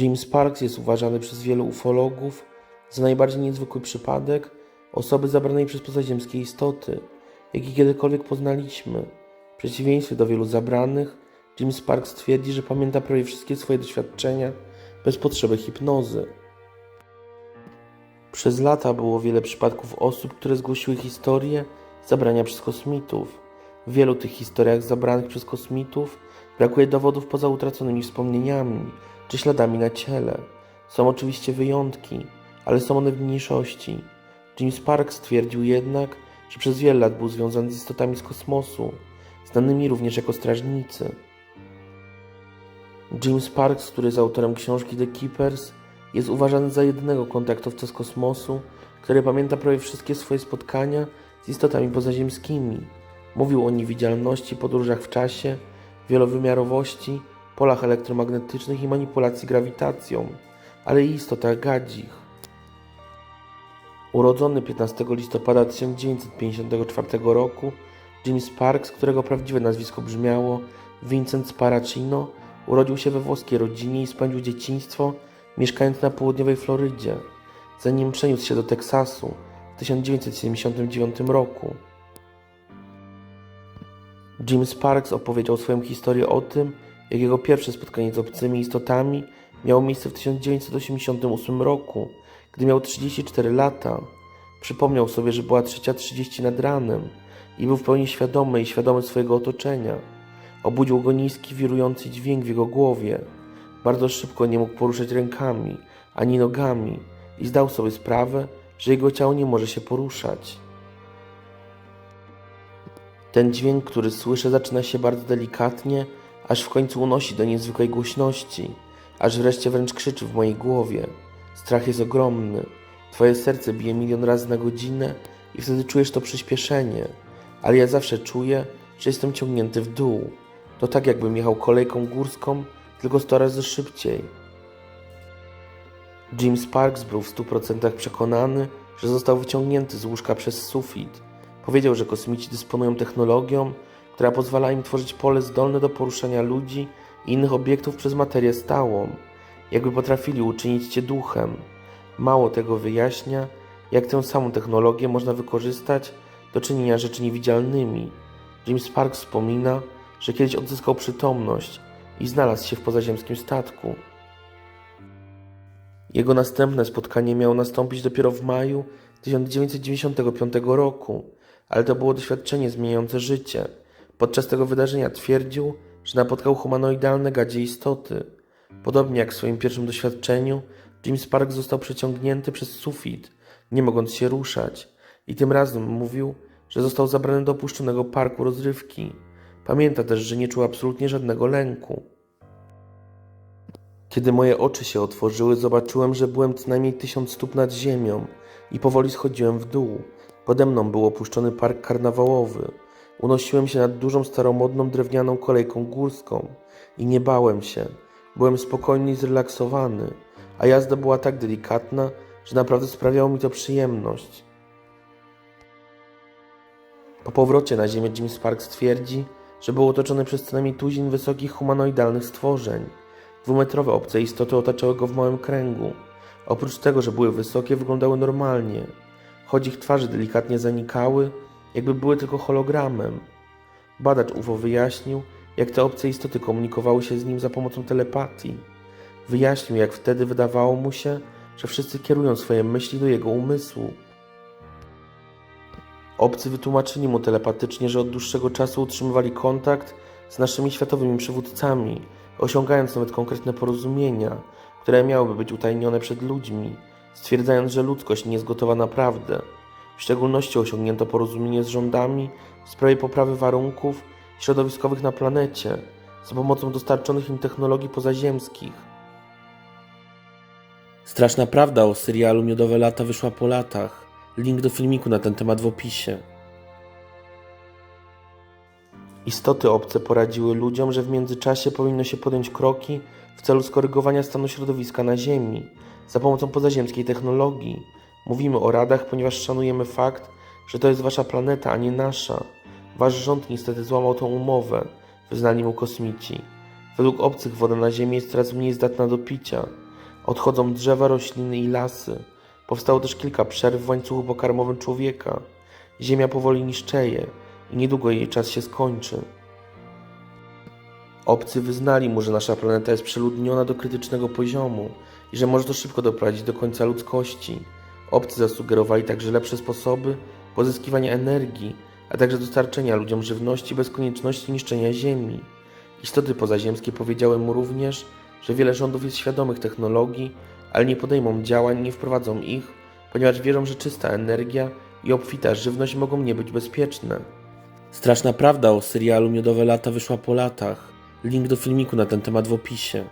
Jim Sparks jest uważany przez wielu ufologów za najbardziej niezwykły przypadek osoby zabranej przez pozaziemskie istoty, jaki kiedykolwiek poznaliśmy. W przeciwieństwie do wielu zabranych, Jim Sparks twierdzi, że pamięta prawie wszystkie swoje doświadczenia bez potrzeby hipnozy. Przez lata było wiele przypadków osób, które zgłosiły historię zabrania przez kosmitów. W wielu tych historiach zabranych przez kosmitów brakuje dowodów poza utraconymi wspomnieniami czy śladami na ciele. Są oczywiście wyjątki, ale są one w mniejszości. Jim Sparks stwierdził jednak, że przez wiele lat był związany z istotami z kosmosu, znanymi również jako strażnicy. Jim Sparks, który jest autorem książki The Keepers, jest uważany za jedynego kontaktowca z kosmosu, który pamięta prawie wszystkie swoje spotkania z istotami pozaziemskimi. Mówił o niewidzialności, podróżach w czasie, wielowymiarowości, polach elektromagnetycznych i manipulacji grawitacją, ale i istotach gadzich. Urodzony 15 listopada 1954 roku, Jim Sparks, którego prawdziwe nazwisko brzmiało Vincent Sparacino, urodził się we włoskiej rodzinie i spędził dzieciństwo mieszkając na południowej Florydzie, zanim przeniósł się do Teksasu w 1979 roku. Jim Sparks opowiedział swoją historię o tym, jak jego pierwsze spotkanie z obcymi istotami miało miejsce w 1988 roku, gdy miał 34 lata. Przypomniał sobie, że była 3.30 nad ranem i był w pełni świadomy i świadomy swojego otoczenia. Obudził go niski, wirujący dźwięk w jego głowie. Bardzo szybko nie mógł poruszać rękami ani nogami i zdał sobie sprawę, że jego ciało nie może się poruszać. Ten dźwięk, który słyszę, zaczyna się bardzo delikatnie, aż w końcu unosi do niezwykłej głośności, aż wreszcie wręcz krzyczy w mojej głowie. Strach jest ogromny. Twoje serce bije milion razy na godzinę i wtedy czujesz to przyspieszenie, ale ja zawsze czuję, że jestem ciągnięty w dół. To tak, jakbym jechał kolejką górską, tylko sto razy szybciej. Jim Sparks był w stu procentach przekonany, że został wyciągnięty z łóżka przez sufit. Powiedział, że kosmici dysponują technologią, która pozwala im tworzyć pole zdolne do poruszania ludzi i innych obiektów przez materię stałą, jakby potrafili uczynić cię duchem. Mało tego wyjaśnia, jak tę samą technologię można wykorzystać do czynienia rzeczy niewidzialnymi. Jim Sparks wspomina, że kiedyś odzyskał przytomność i znalazł się w pozaziemskim statku. Jego następne spotkanie miało nastąpić dopiero w maju 1995 roku, ale to było doświadczenie zmieniające życie. Podczas tego wydarzenia twierdził, że napotkał humanoidalne gadzie istoty. Podobnie jak w swoim pierwszym doświadczeniu, Jim Sparks został przeciągnięty przez sufit, nie mogąc się ruszać, i tym razem mówił, że został zabrany do opuszczonego parku rozrywki. Pamięta też, że nie czuł absolutnie żadnego lęku. Kiedy moje oczy się otworzyły, zobaczyłem, że byłem co najmniej tysiąc stóp nad ziemią i powoli schodziłem w dół. Pode mną był opuszczony park karnawałowy. Unosiłem się nad dużą, staromodną, drewnianą kolejką górską i nie bałem się. Byłem spokojny i zrelaksowany, a jazda była tak delikatna, że naprawdę sprawiało mi to przyjemność. Po powrocie na ziemię Jim Sparks twierdzi, że był otoczony przez co najmniej tuzin wysokich humanoidalnych stworzeń. Dwumetrowe obce istoty otaczały go w małym kręgu. Oprócz tego, że były wysokie, wyglądały normalnie, choć ich twarze delikatnie zanikały, jakby były tylko hologramem. Badacz UFO wyjaśnił, jak te obce istoty komunikowały się z nim za pomocą telepatii. Wyjaśnił, jak wtedy wydawało mu się, że wszyscy kierują swoje myśli do jego umysłu. Obcy wytłumaczyli mu telepatycznie, że od dłuższego czasu utrzymywali kontakt z naszymi światowymi przywódcami, osiągając nawet konkretne porozumienia, które miałyby być utajnione przed ludźmi, stwierdzając, że ludzkość nie jest gotowa naprawdę. W szczególności osiągnięto porozumienie z rządami w sprawie poprawy warunków środowiskowych na planecie za pomocą dostarczonych im technologii pozaziemskich. Straszna prawda o serialu Miodowe Lata wyszła po latach. Link do filmiku na ten temat w opisie. Istoty obce poradziły ludziom, że w międzyczasie powinno się podjąć kroki w celu skorygowania stanu środowiska na Ziemi za pomocą pozaziemskiej technologii. Mówimy o radach, ponieważ szanujemy fakt, że to jest wasza planeta, a nie nasza. Wasz rząd niestety złamał tą umowę, wyznali mu kosmici. Według obcych woda na Ziemi jest coraz mniej zdatna do picia. Odchodzą drzewa, rośliny i lasy. Powstało też kilka przerw w łańcuchu pokarmowym człowieka. Ziemia powoli niszczeje i niedługo jej czas się skończy. Obcy wyznali mu, że nasza planeta jest przeludniona do krytycznego poziomu i że może to szybko doprowadzić do końca ludzkości. Obcy zasugerowali także lepsze sposoby pozyskiwania energii, a także dostarczenia ludziom żywności bez konieczności niszczenia Ziemi. Istoty pozaziemskie powiedziały mu również, że wiele rządów jest świadomych technologii, ale nie podejmą działań, nie wprowadzą ich, ponieważ wierzą, że czysta energia i obfita żywność mogą nie być bezpieczne. Straszna prawda o serialu Miodowe Lata wyszła po latach. Link do filmiku na ten temat w opisie.